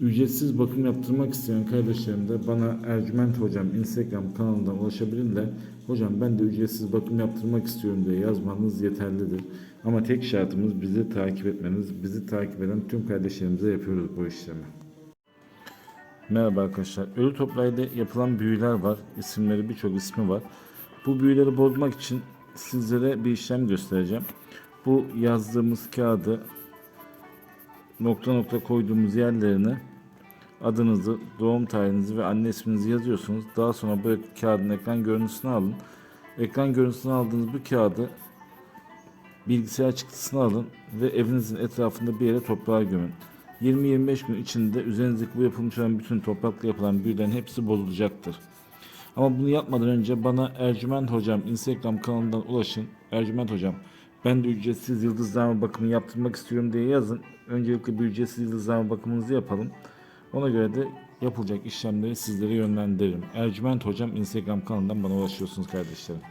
Ücretsiz bakım yaptırmak isteyen kardeşlerim de bana Ercüment Hocam Instagram kanalından ulaşabilirler. Hocam ben de ücretsiz bakım yaptırmak istiyorum diye yazmanız yeterlidir. Ama tek şartımız bizi takip etmeniz. Bizi takip eden tüm kardeşlerimize yapıyoruz bu işlemi. Merhaba arkadaşlar. Ölü toprağıyla yapılan büyüler var. İsimleri birçok ismi var. Bu büyüleri bozmak için sizlere bir işlem göstereceğim. Bu yazdığımız kağıdı nokta nokta koyduğumuz yerlerine adınızı, doğum tarihinizi ve anne isminizi yazıyorsunuz. Daha sonra bu kağıdın ekran görüntüsünü alın. Ekran görüntüsünü aldığınız bu kağıdı bilgisayar çıktısını alın ve evinizin etrafında bir yere toprağa gömün. 20-25 gün içinde üzerinizdeki bu yapılmış olan bütün toprakla yapılan büyülerin hepsi bozulacaktır. Ama bunu yapmadan önce bana Ercüment Hocam Instagram kanalından ulaşın. Ercüment Hocam ben de ücretsiz yıldızlama bakımı yaptırmak istiyorum diye yazın. Öncelikle bir ücretsiz yıldızlama bakımınızı yapalım. Ona göre de yapılacak işlemleri sizlere yönlendiririm. Ercüment Hocam Instagram kanalından bana ulaşıyorsunuz kardeşlerim.